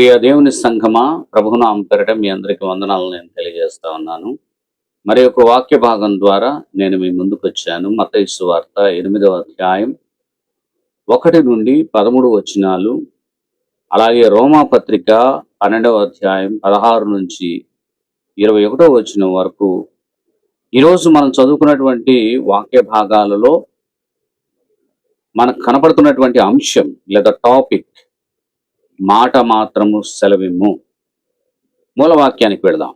ప్రియ దేవుని సంఘమా ప్రభునామ పెరట మీ అందరికీ వందనాలు నేను తెలియజేస్తా ఉన్నాను. మరి ఒక వాక్య భాగం ద్వారా నేను మీ ముందుకు వచ్చాను. మతైసు వార్త ఎనిమిదవ అధ్యాయం ఒకటి నుండి పదమూడు వచనాలు అలాగే రోమా పత్రిక పన్నెండవ అధ్యాయం పదహారు నుంచి ఇరవై ఒకటో వచనం వరకు. ఈరోజు మనం చదువుకున్నటువంటి వాక్య భాగాలలో మనకు కనపడుతున్నటువంటి అంశం లేదా టాపిక్ మాట మాత్రము సెలవిమ్ము. మూలవాక్యానికి వెళదాం.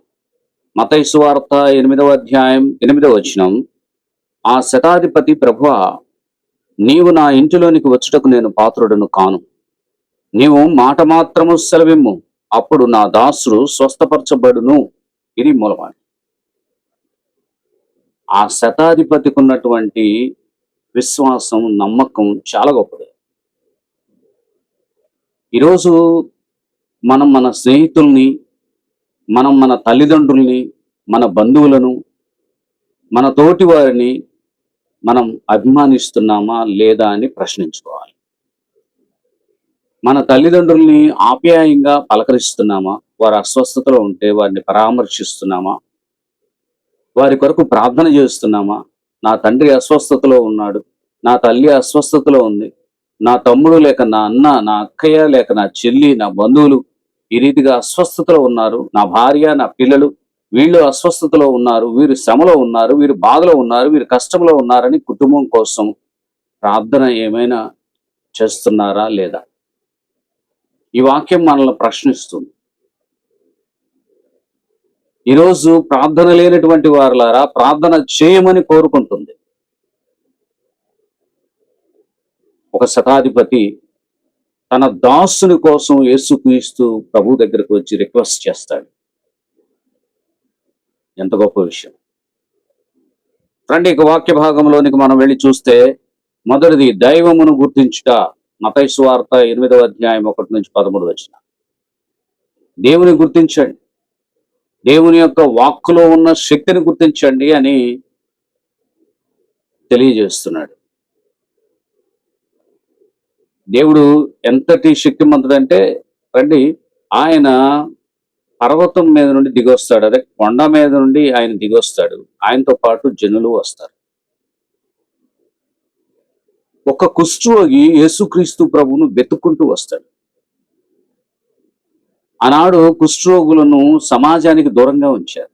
మతైసు వార్త ఎనిమిదవ అధ్యాయం ఎనిమిదవ వచనం. ఆ శతాధిపతి ప్రభువ నీవు నా ఇంటిలోనికి వచ్చుటకు నేను పాత్రుడను కాను. నీవు మాట మాత్రము సెలవిమ్ము. అప్పుడు నా దాసుడు స్వస్థపరచబడును. ఇది మూలవాక్యం. ఆ శతాధిపతికి ఉన్నటువంటి విశ్వాసం నమ్మకం చాలా గొప్పది. ఈరోజు మనం మన స్నేహితుల్ని మనం మన తల్లిదండ్రుల్ని మన బంధువులను మన తోటి వారిని మనం అభిమానిస్తున్నామా లేదా అని ప్రశ్నించుకోవాలి. మన తల్లిదండ్రుల్ని ఆప్యాయంగా పలకరిస్తున్నామా? వారు అస్వస్థతలో ఉంటే వారిని పరామర్శిస్తున్నామా? వారి కొరకు ప్రార్థన చేస్తున్నామా? నా తండ్రి అస్వస్థతలో ఉన్నాడు నా తల్లి అస్వస్థతలో ఉంది నా తమ్ముడు లేక నా అన్న నా అక్కయ్య లేక నా చెల్లి నా బంధువులు ఈ రీతిగా అస్వస్థతలో ఉన్నారు. నా భార్య నా పిల్లలు వీళ్ళు అస్వస్థతలో ఉన్నారు. వీరు శ్రమలో ఉన్నారు. వీరు బాధలో ఉన్నారు. వీరు కష్టంలో ఉన్నారని కుటుంబం కోసం ప్రార్థన ఏమైనా చేస్తున్నారా లేదా? ఈ వాక్యం మనల్ని ప్రశ్నిస్తుంది. ఈరోజు ప్రార్థన లేనటువంటి వారులారా ప్రార్థన చేయమని కోరుకుంటుంది. ఒక శతాధిపతి తన దాసుని కోసం యేసుక్రీస్తు ప్రభు దగ్గరకు వచ్చి రిక్వెస్ట్ చేస్తాడు. ఎంత గొప్ప విషయం. రండి ఇక వాక్య భాగంలోనికి మనం వెళ్ళి చూస్తే మొదటిది దైవమును గుర్తించుట మతైసు వార్త ఎనిమిదవ అధ్యాయం ఒకటి నుంచి పదమూడు వచ్చిన దేవుని గుర్తించండి. దేవుని యొక్క వాక్కులో ఉన్న శక్తిని గుర్తించండి అని తెలియజేస్తున్నాడు. దేవుడు ఎంతటి శక్తిమంతుడంటే రండి ఆయన పర్వతం మీద నుండి దిగొస్తాడు. అదే కొండ మీద నుండి ఆయన దిగొస్తాడు. ఆయనతో పాటు జనులు వస్తారు. ఒక కుష్ఠరోగి యేసుక్రీస్తు ప్రభువును వెతుక్కుంటూ వస్తాడు. ఆనాడు కుష్ఠరోగులను సమాజానికి దూరంగా ఉంచారు.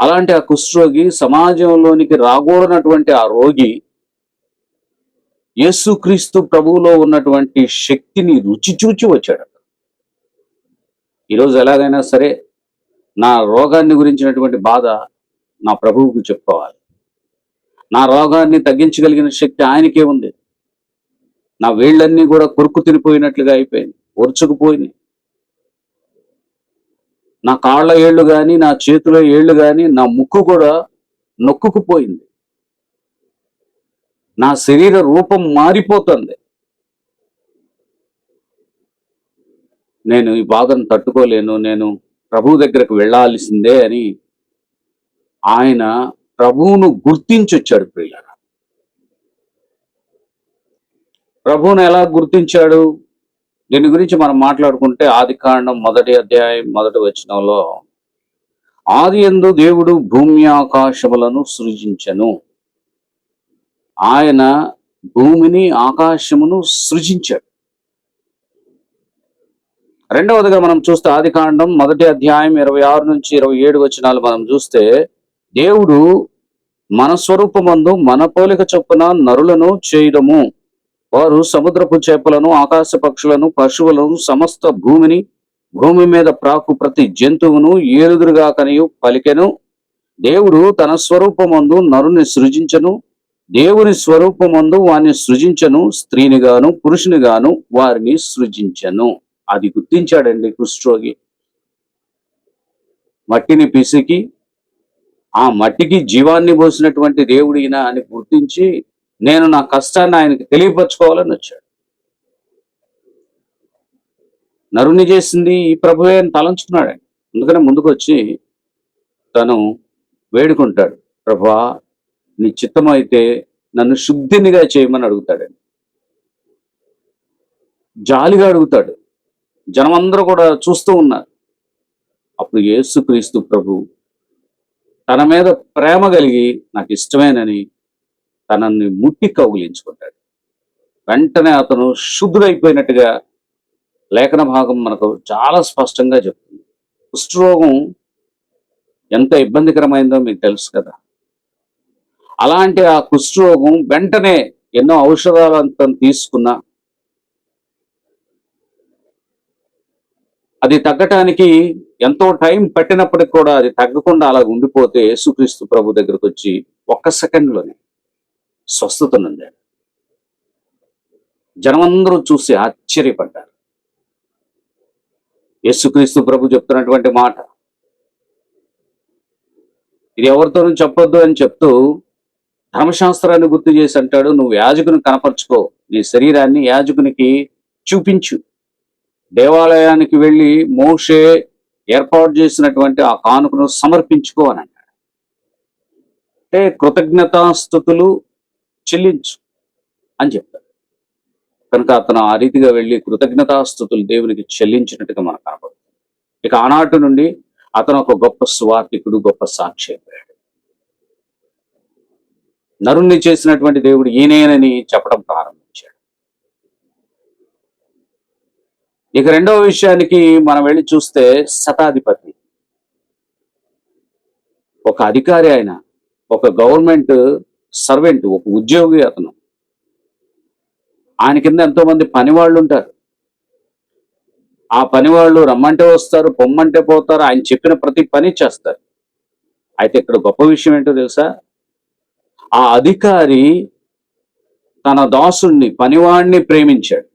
అలాంటి ఆ కుష్ఠరోగి సమాజంలోనికి రాకూడనటువంటి ఆ రోగి యేసుక్రీస్తు ప్రభువులో ఉన్నటువంటి శక్తిని రుచి చూచి వచ్చాడు ఈరోజు ఎలాగైనా సరే నా రోగాన్ని గురించినటువంటి బాధ నా ప్రభువుకు చెప్పుకోవాలి. నా రోగాన్ని తగ్గించగలిగిన శక్తి ఆయనకే ఉంది. నా వేళ్ళన్నీ కూడా కొరుకు తినిపోయినట్లుగా అయిపోయింది ఒరుచుకుపోయినాయి నా కాళ్ళ ఏళ్ళు కానీ నా చేతిలో ఏళ్ళు కానీ నా ముక్కు కూడా నొక్కుకుపోయింది. నా శరీర రూపం మారిపోతుంది. నేను ఈ బాధను తట్టుకోలేను నేను ప్రభు దగ్గరకు వెళ్ళాల్సిందే అని ఆయన ప్రభువును గుర్తించి వచ్చాడు ప్రభువును ఎలా గుర్తించాడు? దీని గురించి మనం మాట్లాడుకుంటే ఆది కాండం మొదటి అధ్యాయం మొదటి వచనంలో ఆది ఎందు దేవుడు భూమి ఆకాశములను సృజించను. ఆయన భూమిని ఆకాశమును సృజించాడు. రెండవదిగా మనం చూస్తే ఆది కాండం మొదటి అధ్యాయం ఇరవై ఆరు నుంచి ఇరవై ఏడు వచనాలు మనం చూస్తే దేవుడు మన స్వరూపమందు మన పోలిక చొప్పున నరులను చేయడము వారు సముద్రపు చేపలను ఆకాశ పక్షులను పశువులను సమస్త భూమిని భూమి మీద ప్రాకు ప్రతి జంతువును ఏలుదురుగా కనియు పలికెను. దేవుడు తన స్వరూపమందు నరుని సృజించను. దేవుని స్వరూపమందు వారిని సృజించను స్త్రీనిగాను పురుషునిగాను వారిని సృజించను. అది గుర్తించాడండి కుష్ఠరోగి మట్టిని పిసికి ఆ మట్టికి జీవాన్ని పోసినటువంటి దేవుడినా అని గుర్తించి నేను నా కష్టాన్ని ఆయనకు తెలియపరచుకోవాలని వచ్చాడు. నరుని చేసింది ఈ ప్రభువే అని తలంచుకున్నాడు అందుకనే ముందుకు వచ్చి తను వేడుకుంటాడు. ప్రభా నీ చిత్తం అయితే నన్ను శుద్ధినిగా చేయమని అడుగుతాడండి జాలిగా అడుగుతాడు. జనమందరూ కూడా చూస్తూ ఉన్నారు. అప్పుడు యేసుక్రీస్తు ప్రభు తన మీద ప్రేమ కలిగి నాకు ఇష్టమేనని తనని ముట్టి కౌగిలించుకుంటాడు. వెంటనే అతను శుద్ధుడైపోయినట్టుగా లేఖన భాగం మనకు చాలా స్పష్టంగా చెప్తుంది. కుష్ఠరోగం ఎంత ఇబ్బందికరమైందో మీకు తెలుసు కదా. అలాంటి ఆ కుష్ఠరోగం వెంటనే ఎన్నో ఔషధాలంతా తీసుకున్నా అది తగ్గటానికి ఎంతో టైం పట్టినప్పటికి కూడా అది తగ్గకుండా అలా ఉండిపోతే యేసుక్రీస్తు ప్రభు దగ్గరకు వచ్చి ఒక్క సెకండ్లోనే స్వస్థత నొందాడు. జనమందరూ చూసి ఆశ్చర్యపడ్డారు. యేసుక్రీస్తు ప్రభు చెప్తున్నటువంటి మాట. ఇది ఎవరితోనూ చెప్పొద్దు అని చెప్తూ ధర్మశాస్త్రాన్ని గుర్తు చేసి అంటాడు నువ్వు యాజకుని కనపరుచుకో. నీ శరీరాన్ని యాజకునికి చూపించు. దేవాలయానికి వెళ్ళి మోషే ఏర్పాటు చేసినటువంటి ఆ కానుకను సమర్పించుకో అని అంటాడు. అంటే కృతజ్ఞతాస్థుతులు చెల్లించు అని చెప్తాడు. కనుక అతను ఆ రీతిగా వెళ్ళి కృతజ్ఞతాస్థుతులు దేవునికి చెల్లించినట్టుగా మనకు కనపడుతుంది. ఇక ఆనాటి నుండి అతను ఒక గొప్ప స్వార్థికుడు గొప్ప సాక్షి అయిపోయాడు నరుణ్ణి చేసినటువంటి దేవుడు ఈయనేనని చెప్పడం ప్రారంభించాడు. ఇక రెండవ విషయానికి మనం వెళ్ళి చూస్తే శతాధిపతి. ఒక అధికారి ఆయన ఒక గవర్నమెంట్ సర్వెంట్ ఒక ఉద్యోగి అతను. ఆయన కింద ఎంతో మంది పనివాళ్ళు ఉంటారు. ఆ పనివాళ్ళు రమ్మంటే వస్తారు పొమ్మంటే పోతారు ఆయన చెప్పిన ప్రతి పని చేస్తారు. అయితే ఇక్కడ గొప్ప విషయం ఏంటో తెలుసా? ఆ అధికారి తన దాసుణ్ణి పనివాడిని ప్రేమించాడు.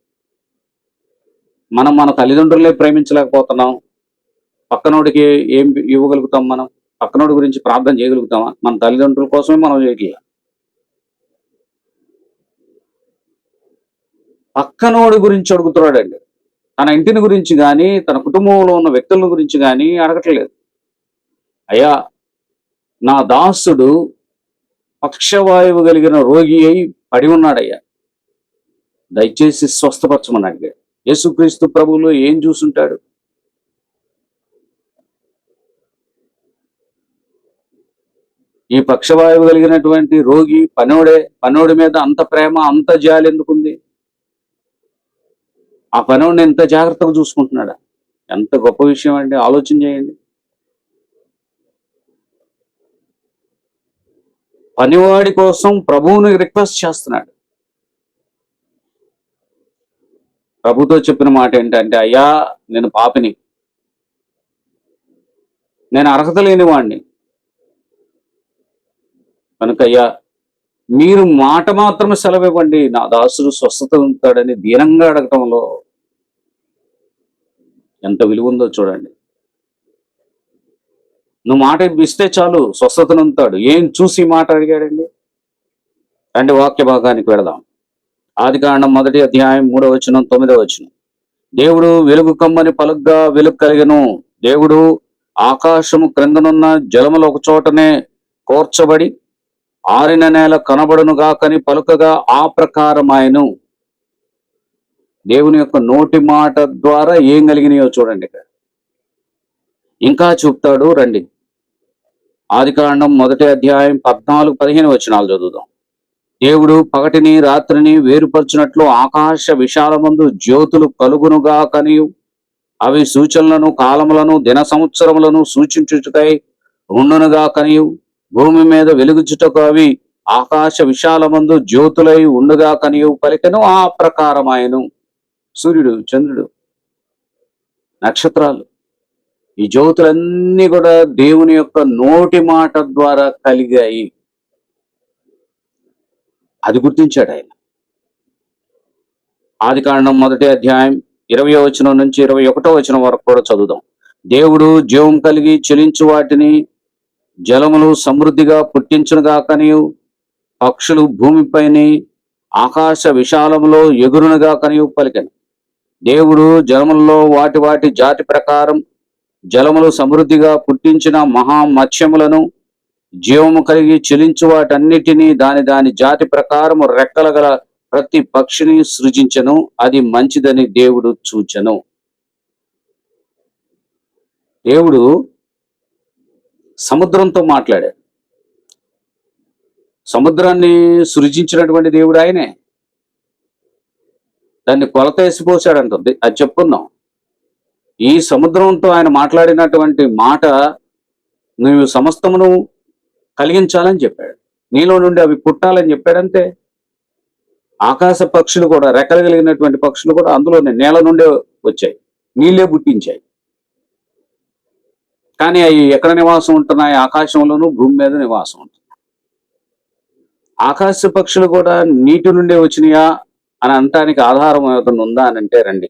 మనం మన తల్లిదండ్రులే ప్రేమించలేకపోతున్నాం. పక్కనోడికి ఏం ఇవ్వగలుగుతాం మనం? పక్కనోడి గురించి ప్రార్థన చేయగలుగుతామా? మన తల్లిదండ్రుల కోసమే మనం చేయగలం పక్కనోడి గురించి అడుగుతున్నాడండి. తన ఇంటిని గురించి కానీ తన కుటుంబంలో ఉన్న వ్యక్తుల గురించి కానీ అడగట్లేదు. అయ్యా నా దాసుడు పక్షవాయువు కలిగిన రోగి అయి పడి ఉన్నాడయ్యా. దయచేసి స్వస్థపరచమని అడిగాడు. యేసుక్రీస్తు ప్రభువులో ఏం చూసుంటాడు? ఈ పక్షవాయువు కలిగినటువంటి రోగి పనోడే పనోడి మీద అంత ప్రేమ అంత జాలి ఎందుకుంది? ఆ పనోడిని ఎంత జాగ్రత్తగా చూసుకుంటున్నాడా? ఎంత గొప్ప విషయం అండి ఆలోచన చేయండి. పనివాడి కోసం ప్రభువుని రిక్వెస్ట్ చేస్తున్నాడు. ప్రభుతో చెప్పిన మాట ఏంటంటే అయ్యా నేను పాపిని. నేను అర్హత లేని వాడిని కనుక అయ్యా మీరు మాట మాత్రమే సెలవివ్వండి. నా దాసుడు స్వస్థత ఉంటాడని దీనంగా అడగటంలో ఎంత విలువ ఉందో చూడండి. నువ్వు మాట ఇస్తే చాలు స్వస్థతను ఉంటాడు ఏం చూసి మాట అడిగాడండి? రండి వాక్య భాగానికి వెళదాం. ఆది కారణం మొదటి అధ్యాయం మూడవ వచనం తొమ్మిదవ వచనం. దేవుడు వెలుగు కమ్మని పలుగ్గా వెలుగు కలిగను. దేవుడు ఆకాశము క్రిందనున్న జలములు ఒక చోటనే కోర్చబడి ఆరిన నేల కనబడును గాకని పలుకగా ఆ ప్రకారమాయను. దేవుని యొక్క నోటి మాట ద్వారా ఏం కలిగినాయో చూడండి ఇక్కడ. ఇంకా చూపుతాడు రండి. ఆదికాండం మొదటి అధ్యాయం పద్నాలుగు పదిహేను వచనాలు చదువుదాం. దేవుడు పగటిని రాత్రిని వేరుపరచినట్లు ఆకాశ విశాలమందు జ్యోతులు కలుగునుగా కనియు అవి సూచనలను కాలములను దిన సంవత్సరములను సూచించుటకై ఉండునుగా కనియు భూమి మీద వెలుగుచుటకు అవి ఆకాశ విశాలమందు జ్యోతులై ఉండుగా కనియు పలికను ఆ ప్రకారమాయను. సూర్యుడు చంద్రుడు నక్షత్రాలు. ఈ జ్యోతులన్నీ కూడా దేవుని యొక్క నోటి మాట ద్వారా కలిగాయి. అది గుర్తించాడు ఆయన. ఆది కాండం మొదటి అధ్యాయం ఇరవై వచనం నుంచి ఇరవై ఒకటో వచనం వరకు కూడా చదువుదాం. దేవుడు జీవం కలిగి చెలించు వాటిని జలములు సమృద్ధిగా పుట్టించునుగా కనియు పక్షులు భూమిపైని ఆకాశ విశాలములో ఎగురునుగా కనియు పలికను. దేవుడు జలములలో వాటి వాటి జాతి ప్రకారం జలములు సమృద్ధిగా పుట్టించిన మహా మత్స్యములను జీవము కలిగి చెలించు వాటన్నిటినీ దాని దాని జాతి ప్రకారము రెక్కల గల ప్రతి పక్షిని సృజించను. అది మంచిదని దేవుడు చూచెను. దేవుడు సముద్రంతో మాట్లాడాడు. సముద్రాన్ని సృజించినటువంటి దేవుడు ఆయనే. దాన్ని కొలత వేసిపోసాడంటుంది అది చెప్పుకుందాం. ఈ సముద్రంతో ఆయన మాట్లాడినటువంటి మాట నువ్వు సమస్తమును కలిగించాలని చెప్పాడు. నీలో నుండి అవి పుట్టాలని చెప్పాడంతే ఆకాశ పక్షులు కూడా రెక్కలు కలిగినటువంటి పక్షులు కూడా అందులోనే నేల నుండే వచ్చాయి. నీళ్ళే పుట్టించాయి. కానీ అవి ఎక్కడ నివాసం ఉంటున్నాయి? ఆకాశంలోనూ భూమి మీద నివాసం ఉంటున్నాయి. ఆకాశ పక్షులు కూడా నీటి నుండే వచ్చినాయా అని అనటానికి ఆధారం ఏదైనా ఉందా అని అంటే రండి.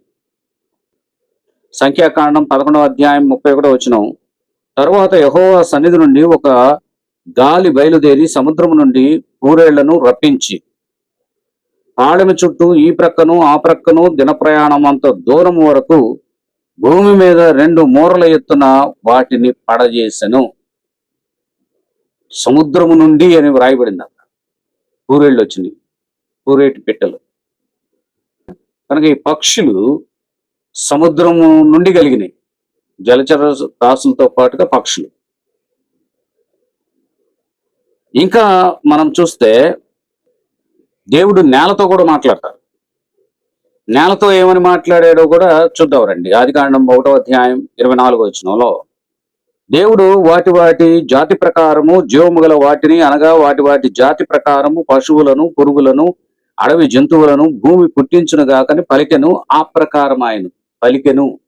సంఖ్యాకాండం పదకొండవ అధ్యాయం ముప్పై ఒకటో వచ్చిన తరువాత యహోవా సన్నిధి నుండి ఒక గాలి బయలుదేరి సముద్రం నుండి ఊరేళ్ళను రప్పించి పాడెమ చుట్టూ ఈ ప్రక్కను ఆ ప్రక్కను దిన ప్రయాణం అంత దూరం వరకు భూమి మీద రెండు మూరల ఎత్తున వాటిని పడజేసెను. సముద్రము నుండి అని వ్రాయబడింది అక్కడ. పూరేళ్ళు వచ్చినాయి పూరేటి పెట్టెలు. కనుక ఈ పక్షులు సముద్రము నుండి కలిగినాయి. జలచర రాసులతో పాటుగా పక్షులు. ఇంకా మనం చూస్తే దేవుడు నేలతో కూడా మాట్లాడతారు నేలతో ఏమని మాట్లాడాడో కూడా చూద్దాం రండి. ఆది కాండం ఒకటో అధ్యాయం ఇరవై నాలుగో వచనంలో దేవుడు వాటి వాటి జాతి ప్రకారము జీవము గల వాటిని అనగా వాటి వాటి జాతి ప్రకారము పశువులను పురుగులను అడవి జంతువులను భూమి పుట్టించును గాకని పలికెను. ఆ ప్రకారం ఆయన పలికెను.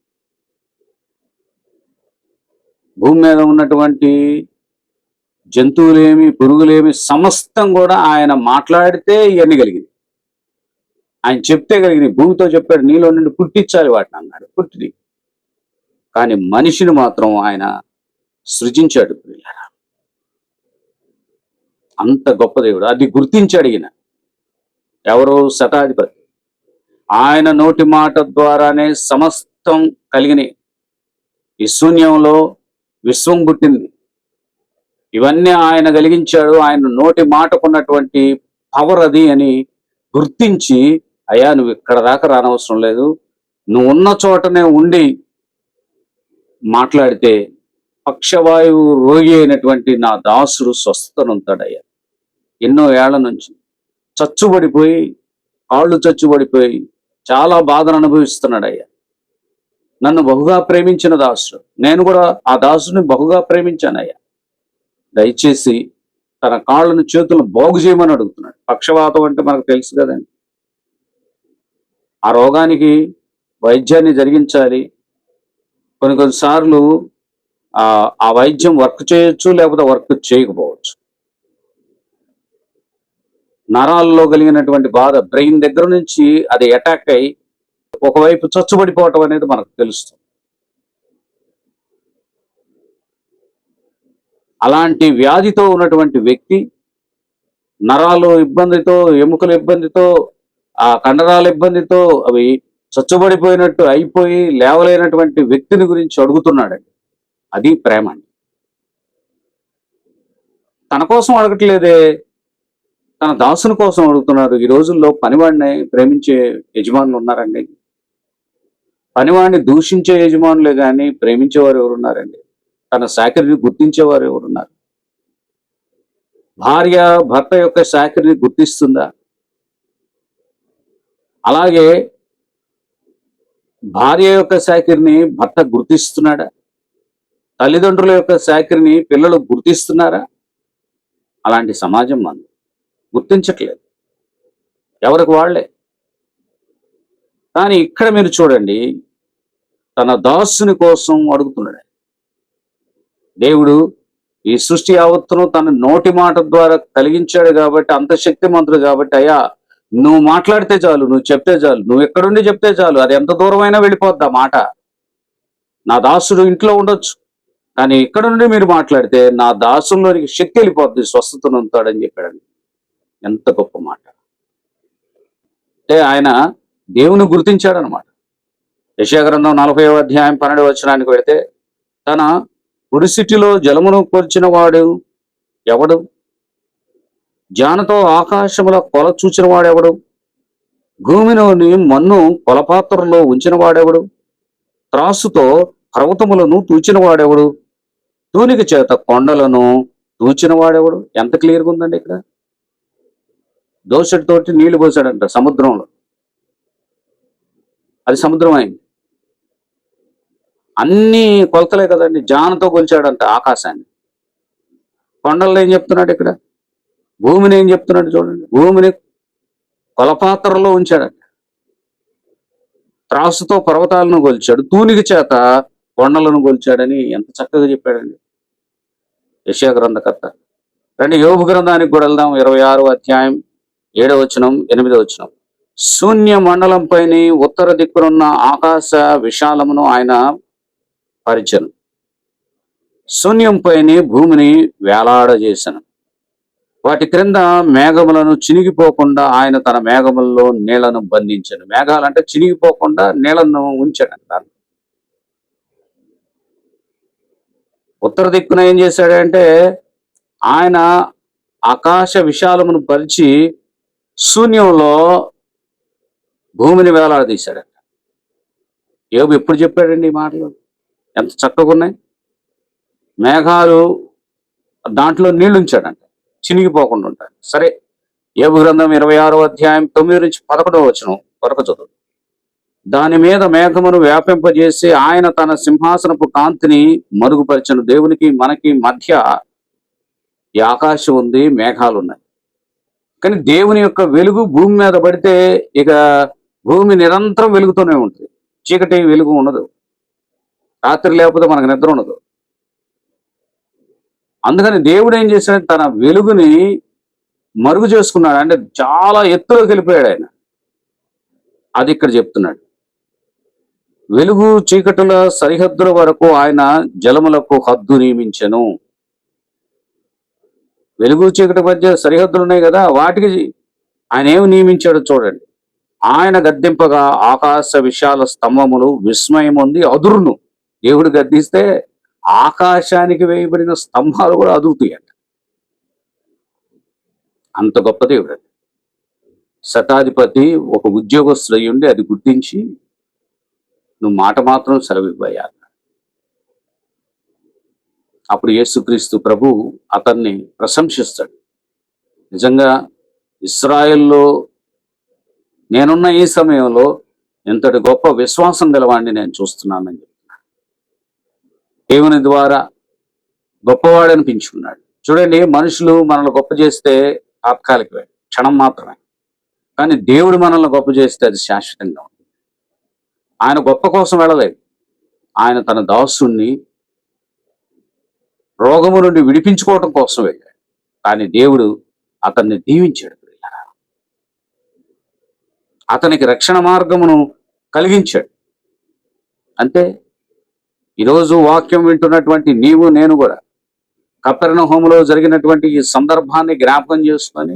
భూమి మీద ఉన్నటువంటి జంతువులేమి పురుగులేమి సమస్తం కూడా ఆయన మాట్లాడితే ఇవన్నీ కలిగింది ఆయన చెప్తే కలిగింది భూమితో చెప్పాడు నీలో నుండి పుట్టించాలి వాటిని అన్నాడు. పుట్టిది. కానీ మనిషిని మాత్రం ఆయన సృజించాడు అంత గొప్ప దేవుడు. అది గుర్తించాడు ఈయన ఎవరో శతాధిపతి. ఆయన నోటి మాట ద్వారానే సమస్తం కలిగినాయి ఈ శూన్యంలో విశ్వం పుట్టింది. ఇవన్నీ ఆయన కలిగించాడు. ఆయన నోటి మాటకున్నటువంటి పవర్ అది అని గుర్తించి అయ్యా నువ్వు ఇక్కడ దాకా రానవసరం లేదు. నువ్వు ఉన్న చోటనే ఉండి మాట్లాడితే పక్షవాయువు రోగి అయినటువంటి నా దాసుడు స్వస్థతనుంతాడయ్యా ఎన్నో ఏళ్ళ నుంచి చచ్చుబడిపోయి కాళ్ళు చచ్చుబడిపోయి చాలా బాధను అనుభవిస్తున్నాడు అయ్యా. నన్ను బహుగా ప్రేమించిన దాసుడు. నేను కూడా ఆ దాసుని బహుగా ప్రేమించానయ్యా దయచేసి తన కాళ్ళను చేతులు బాగు చేయమని అడుగుతున్నాడు. పక్షవాతం అంటే మనకు తెలుసు కదండి. ఆ రోగానికి వైద్యాన్ని జరిగించాలి. కొన్ని కొన్నిసార్లు ఆ వైద్యం వర్క్ చేయొచ్చు లేకపోతే వర్క్ చేయకపోవచ్చు. నరాల్లో కలిగినటువంటి బాధ బ్రెయిన్ దగ్గర నుంచి అది అటాక్ అయి ఒకవైపు చచ్చుబడిపోవటం అనేది మనకు తెలుస్తుంది. అలాంటి వ్యాధితో ఉన్నటువంటి వ్యక్తి నరాలు ఇబ్బందితో ఎముకల ఇబ్బందితో ఆ కండరాల ఇబ్బందితో అవి చచ్చుబడిపోయినట్టు అయిపోయి లేవలేనటువంటి వ్యక్తిని గురించి అడుగుతున్నాడండి అది ప్రేమ అండి. తన కోసం అడగట్లేదే తన దాసుని కోసం అడుగుతున్నారు. ఈ రోజుల్లో పనివాడిని ప్రేమించే యజమానులు ఉన్నారండి. పనివాడిని దూషించే యజమానులే కానీ ప్రేమించేవారు ఎవరున్నారండి? తన శాఖరిని గుర్తించేవారు ఎవరున్నారు? భార్య భర్త యొక్క శాఖరిని గుర్తిస్తుందా? అలాగే భార్య యొక్క శాఖరిని భర్త గుర్తిస్తున్నాడా? తల్లిదండ్రుల యొక్క శాఖరిని పిల్లలు గుర్తిస్తున్నారా? అలాంటి సమాజం మంది. గుర్తించట్లేదు. ఎవరికి వాళ్ళే? కానీ ఇక్కడ మీరు చూడండి తన దాసుని కోసం అడుగుతున్నాడు. దేవుడు ఈ సృష్టి యావత్తును తన నోటి మాట ద్వారా కలిగించాడు కాబట్టి అంత శక్తిమంతుడు కాబట్టి అయ్యా నువ్వు మాట్లాడితే చాలు నువ్వు చెప్తే చాలు నువ్వు ఎక్కడుండి చెప్తే చాలు అది ఎంత దూరమైనా వెళ్ళిపోద్ది ఆ మాట. నా దాసుడు ఇంట్లో ఉండొచ్చు కానీ ఇక్కడ నుండి మీరు మాట్లాడితే నా దాసుల్లోనికి శక్తి వెళ్ళిపోద్ది స్వస్థతను ఉంటాడని చెప్పాడండి. ఎంత గొప్ప మాట. అంటే ఆయన దేవుని గుర్తించాడనమాట. యశాగ్రంథం నలభై అధ్యాయం పన్నెండు వచనానికి వెళితే తన పురిసిటిలో జలమును కోర్చిన వాడు ఎవడు? జానతో ఆకాశముల కొల చూచిన వాడెవడు? భూమిలోని మన్ను కొలపాత్రలో ఉంచిన వాడెవడు? త్రాసుతో పర్వతములను తూచిన వాడెవడు? తూనిక చేత కొండలను తూచిన వాడెవడు? ఎంత క్లియర్గా ఉందండి ఇక్కడ? దోషటితోటి నీళ్ళు పోసాడంట సముద్రంలో. అది సముద్రం అయింది. అన్ని కొలతలే కదండి జానతో కొలిచాడంట ఆకాశాన్ని. కొండల్లో ఏం చెప్తున్నాడు ఇక్కడ? భూమిని ఏం చెప్తున్నాడు చూడండి. భూమిని కొలపాత్రలో ఉంచాడట. త్రాసుతో పర్వతాలను కొలిచాడు. తూనిక చేత కొండలను కొలిచాడని ఎంత చక్కగా చెప్పాడండి. యశా గ్రంథకర్త. రండి యోగు గ్రంథానికి కూడా వెళ్దాం. ఇరవై ఆరో అధ్యాయం. ఏడవ వచనం ఎనిమిదవ వచనం. శూన్య మండలంపైని ఉత్తర దిక్కునున్న ఆకాశ విశాలమును ఆయన పరిచను. శూన్యంపైని భూమిని వేలాడజేసను. వాటి క్రింద మేఘములను చినిగిపోకుండా ఆయన తన మేఘముల్లో నీళ్ళను బంధించను. మేఘాలంటే చినిగిపోకుండా నీళ్ళను ఉంచాడు ఉత్తర దిక్కున ఏం చేశాడంటే ఆయన ఆకాశ విశాలమును పరిచి శూన్యంలో భూమిని వేలాడదీశాడట ఏబు ఎప్పుడు చెప్పాడండి ఈ మాటలు? ఎంత చక్కగా ఉన్నాయి. మేఘాలు దాంట్లో నీళ్ళు ఉంచాడంట చినిగిపోకుండా ఉంటాయి సరే యోగు గ్రంథం ఇరవై ఆరో అధ్యాయం తొమ్మిది నుంచి పదకొండవ వచనం వరకు చదువు. దాని మీద మేఘమును వ్యాపింపజేసి ఆయన తన సింహాసనపు కాంతిని మరుగుపరిచిన దేవునికి మనకి మధ్య ఈ ఆకాశం ఉంది మేఘాలు ఉన్నాయి కానీ దేవుని యొక్క వెలుగు భూమి మీద పడితే ఇక భూమి నిరంతరం వెలుగుతూనే ఉంటుంది. చీకటి వెలుగు ఉండదు. రాత్రి లేకపోతే మనకు నిద్ర ఉండదు. అందుకని దేవుడు ఏం చేశాడు తన వెలుగుని మరుగు చేసుకున్నాడు. అంటే చాలా ఎత్తులోకి వెళ్ళిపోయాడు ఆయన. అది ఇక్కడ చెప్తున్నాడు. వెలుగు చీకటుల సరిహద్దుల వరకు ఆయన జలములకు హద్దు నియమించెను. వెలుగు చీకటి మధ్య సరిహద్దులు ఉన్నాయి కదా వాటికి ఆయన ఏమి నియమించాడో చూడండి. ఆయన గద్దింపగా ఆకాశ విశాల స్తంభములు విస్మయం ఉంది అదురును. దేవుడు గద్దిస్తే ఆకాశానికి వేయబడిన స్తంభాలు కూడా అదురుతాయంట. అంత గొప్ప దేవుడు అది. శతాధిపతి ఒక ఉద్యోగస్తుడు అయి అది గుర్తించి నువ్వు మాట మాత్రం సెలవివ్వయ్యా. అప్పుడు యేసుక్రీస్తు ప్రభు అతన్ని ప్రశంసిస్తాడు. నిజంగా ఇస్రాయెల్లో నేనున్న ఈ సమయంలో ఇంతటి గొప్ప విశ్వాసం గలవాడిని నేను చూస్తున్నానని చెప్తున్నాడు. దేవుని ద్వారా గొప్పవాడు అనిపించుకున్నాడు చూడండి మనుషులు మనల్ని గొప్ప చేస్తే తాత్కాలికమే క్షణం మాత్రమే. కానీ దేవుడు మనల్ని గొప్ప చేస్తే అది శాశ్వతంగా ఉంటుంది. ఆయన గొప్ప కోసం వెళ్ళలేదు. ఆయన తన దాసుణ్ణి రోగము నుండి విడిపించుకోవటం కోసం వెళ్ళాడు కానీ దేవుడు అతన్ని దీవించాడు అతనికి రక్షణ మార్గమును కలిగించాడు. అంటే ఈరోజు వాక్యం వింటున్నటువంటి నీవు నేను కూడా కపెరణ హోములో జరిగినటువంటి ఈ సందర్భాన్ని జ్ఞాపకం చేసుకొని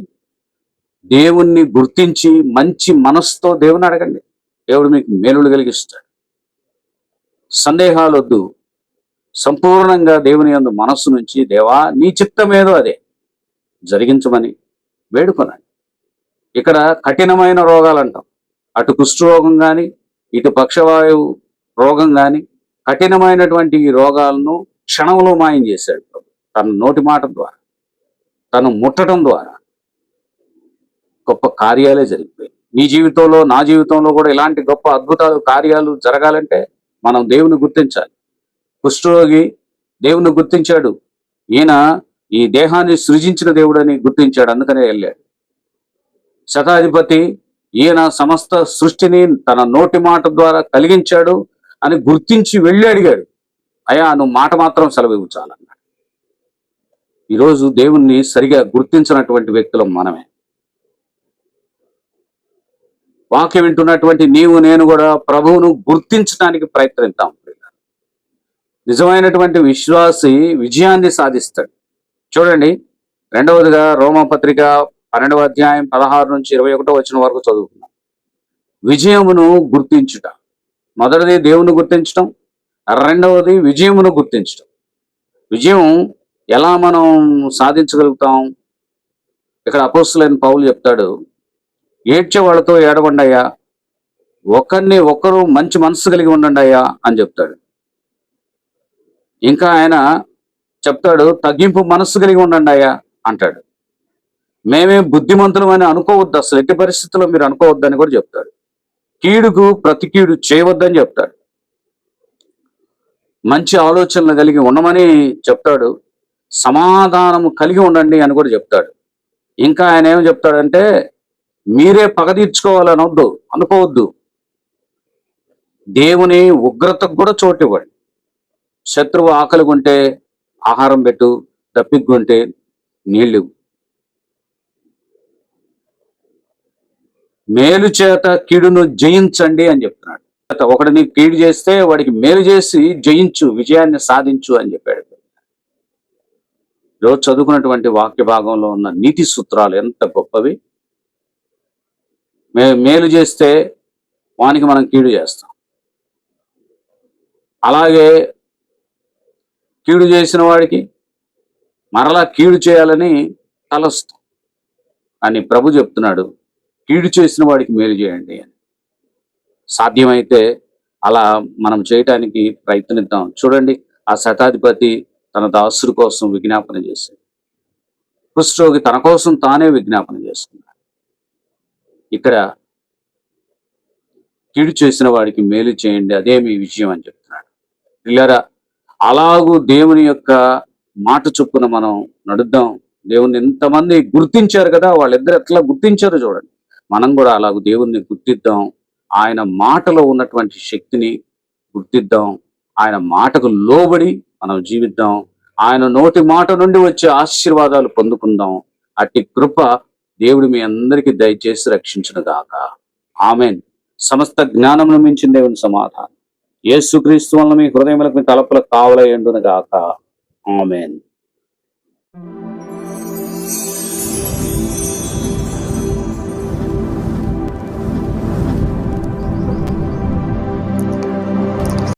దేవుణ్ణి గుర్తించి మంచి మనస్సుతో దేవుని అడగండి. దేవుడు మీకు మేలులు కలిగిస్తాడు. సందేహాలు వద్దు సంపూర్ణంగా దేవుని యందు మనస్సు నుంచి దేవా నీ చిత్తమేదో అదే. జరిగించమని వేడుకొనండి ఇక్కడ కఠినమైన రోగాలు అంటాం అటు కుష్ఠరోగం కానీ ఇటు పక్షవాయువు రోగం కానీ కఠినమైనటువంటి ఈ రోగాలను క్షణంలో మాయం చేశాడు తన నోటి మాట ద్వారా తను ముట్టడం ద్వారా గొప్ప కార్యాలే జరిగిపోయాయి నీ జీవితంలో నా జీవితంలో కూడా ఇలాంటి గొప్ప అద్భుతాలు కార్యాలు జరగాలంటే మనం దేవుని గుర్తించాలి. కుష్ఠరోగి దేవుని గుర్తించాడు. ఈయన ఈ దేహాన్ని సృజించిన దేవుడని గుర్తించాడు. అందుకనే వెళ్ళాడు. శతాధిపతి ఈయన సమస్త సృష్టిని తన నోటి మాట ద్వారా కలిగించాడు అని గుర్తించి వెళ్ళి అడిగాడు. అయా నువ్వు మాట మాత్రం సెలవు చాలన్నాడు. ఈరోజు దేవుణ్ణి సరిగా గుర్తించినటువంటి వ్యక్తులం మనమే. వాక్యం వింటున్నటువంటి నీవు నేను కూడా ప్రభువును గుర్తించడానికి ప్రయత్నిద్దాం. నిజమైనటువంటి విశ్వాసి విజయాన్ని సాధిస్తాడు. చూడండి రెండవదిగా రోమపత్రిక పన్నెండవ అధ్యాయం పదహారు నుంచి ఇరవై ఒకటో వచ్చిన వరకు చదువుకున్నాం విజయమును గుర్తించుట. మొదటిది దేవుని గుర్తించటం రెండవది విజయమును గుర్తించటం. విజయం ఎలా మనం సాధించగలుగుతాం? ఇక్కడ అపోస్తులైన పౌలు చెప్తాడు ఏడ్చే వాళ్ళతో ఏడవండి ఒకరిని ఒకరు మంచి మనసు కలిగి ఉండండి అయ్యా అని చెప్తాడు. ఇంకా ఆయన చెప్తాడు తగ్గింపు మనస్సు కలిగి ఉండండి అయ్యా అంటాడు. మేమే బుద్ధిమంతులం అని అనుకోవద్దు అసలు ఎట్టి పరిస్థితుల్లో మీరు అనుకోవద్దు అని కూడా చెప్తాడు. కీడుకు ప్రతి కీడు చేయవద్దని చెప్తాడు. మంచి ఆలోచనలు కలిగి ఉండమని చెప్తాడు. సమాధానము కలిగి ఉండండి అని కూడా చెప్తాడు. ఇంకా ఆయన ఏం చెప్తాడంటే మీరే పగ తీర్చుకోవాలని వద్దు అనుకోవద్దు. దేవుని ఉగ్రతకు కూడా చోటు ఇవ్వండి. శత్రువు ఆకలి కొంటే ఆహారం పెట్టు దప్పిగ్గుంటే నీళ్ళు. మేలు చేత కీడును జయించండి అని చెప్తున్నాడు. ఒకడిని కీడు చేస్తే వాడికి మేలు చేసి జయించు విజయాన్ని సాధించు అని చెప్పాడు. ఈరోజు చదువుకున్నటువంటి వాక్య భాగంలో ఉన్న నీతి సూత్రాలు ఎంత గొప్పవి. మే మేలు చేస్తే వానికి మనం కీడు చేస్తాం. అలాగే కీడు చేసిన వాడికి మరలా కీడు చేయాలని తలస్తాం అని ప్రభు చెప్తున్నాడు. కీడు చేసిన వాడికి మేలు చేయండి అని. సాధ్యమైతే అలా మనం చేయటానికి ప్రయత్నిద్దాం. చూడండి ఆ శతాధిపతి తన దాసుడి కోసం విజ్ఞాపన చేశాడు. కుష్ఠరోగి తన కోసం తానే విజ్ఞాపన చేసుకున్నాడు. ఇక్కడ కీడు చేసిన వాడికి మేలు చేయండి అదే మీ విజయం అని చెప్తున్నాడు. పిల్లరా అలాగూ దేవుని యొక్క మాట చొప్పున మనం నడుద్దాం. దేవుని ఎంతమంది గుర్తించారు కదా వాళ్ళిద్దరు ఎట్లా గుర్తించారో చూడండి. మనం కూడా అలాగూ దేవుణ్ణి గుర్తిద్దాం. ఆయన మాటలో ఉన్నటువంటి శక్తిని గుర్తిద్దాం. ఆయన మాటకు లోబడి మనం జీవిద్దాం. ఆయన నోటి మాట నుండి వచ్చే ఆశీర్వాదాలు పొందుకుందాం. అట్టి కృప దేవుడు మీ అందరికీ దయచేసి రక్షించును గాక ఆమెన్. సమస్త జ్ఞానం మించిన దేవుని సమాధానం. యేసుక్రీస్తు వల్ల మీ హృదయములకు మీ తలపులకు కావలయండును గాక. ఆమెన్.